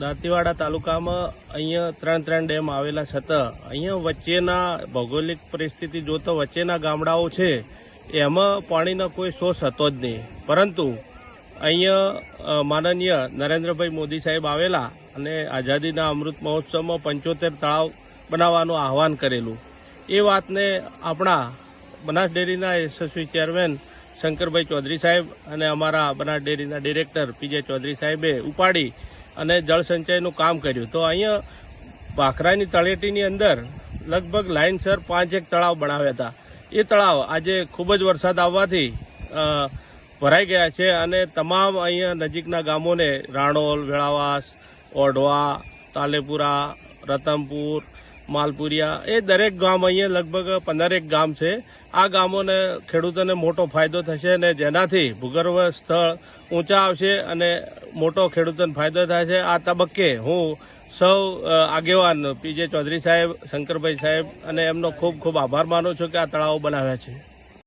દાંતીવાડા તાલુકામાં અહીંયા ત્રણ ત્રણ ડેમ આવેલા છતાં અહીંયા વચ્ચેના ભૌગોલિક પરિસ્થિતિ જોતો વચ્ચેના ગામડાઓ છે, એમાં પાણીનો કોઈ સોર્સ હતો જ નહીં. પરંતુ અહીંયા માનનીય નરેન્દ્રભાઈ મોદી સાહેબ આવેલા અને આઝાદીના અમૃત મહોત્સવમાં પંચોતેર તળાવ બનાવવાનું આહવાન કરેલું. એ વાતને આપણા બનાસ ડેરીના યશસ્વી ચેરમેન શંકરભાઈ ચૌધરી સાહેબ અને અમારા બનાસ ડેરીના ડિરેક્ટર પીજે ચૌધરી સાહેબે ઉપાડી અને જળસંચયનું કામ કર્યું. તો અહીંયા ભાખરાની તળેટીની અંદર લગભગ લાઇનસર પાંચ એક તળાવ બનાવ્યા હતા. એ તળાવ આજે ખૂબ જ વરસાદ આવવાથી ભરાઈ ગયા છે અને તમામ અહીંયા નજીકના ગામોને રાણોલ, વેળાવાસ, ઓઢવા, તાલેપુરા, રતનપુર, માલપુરિયા એ દરેક ગામ અહીંયા લગભગ પંદરેક ગામ છે. આ ગામોને ખેડૂતોને મોટો ફાયદો થશે અને જેનાથી ભૂગર્ભ સ્થળ ઊંચા આવશે અને મોટો ખેડૂતોને ફાયદો થાય છે. આ તબક્કે હું સૌ આગેવાન પીજે ચૌધરી સાહેબ, શંકરભાઈ સાહેબ અને એમનો ખૂબ ખૂબ આભાર માનું છું કે આ તળાવો બનાવ્યા છે.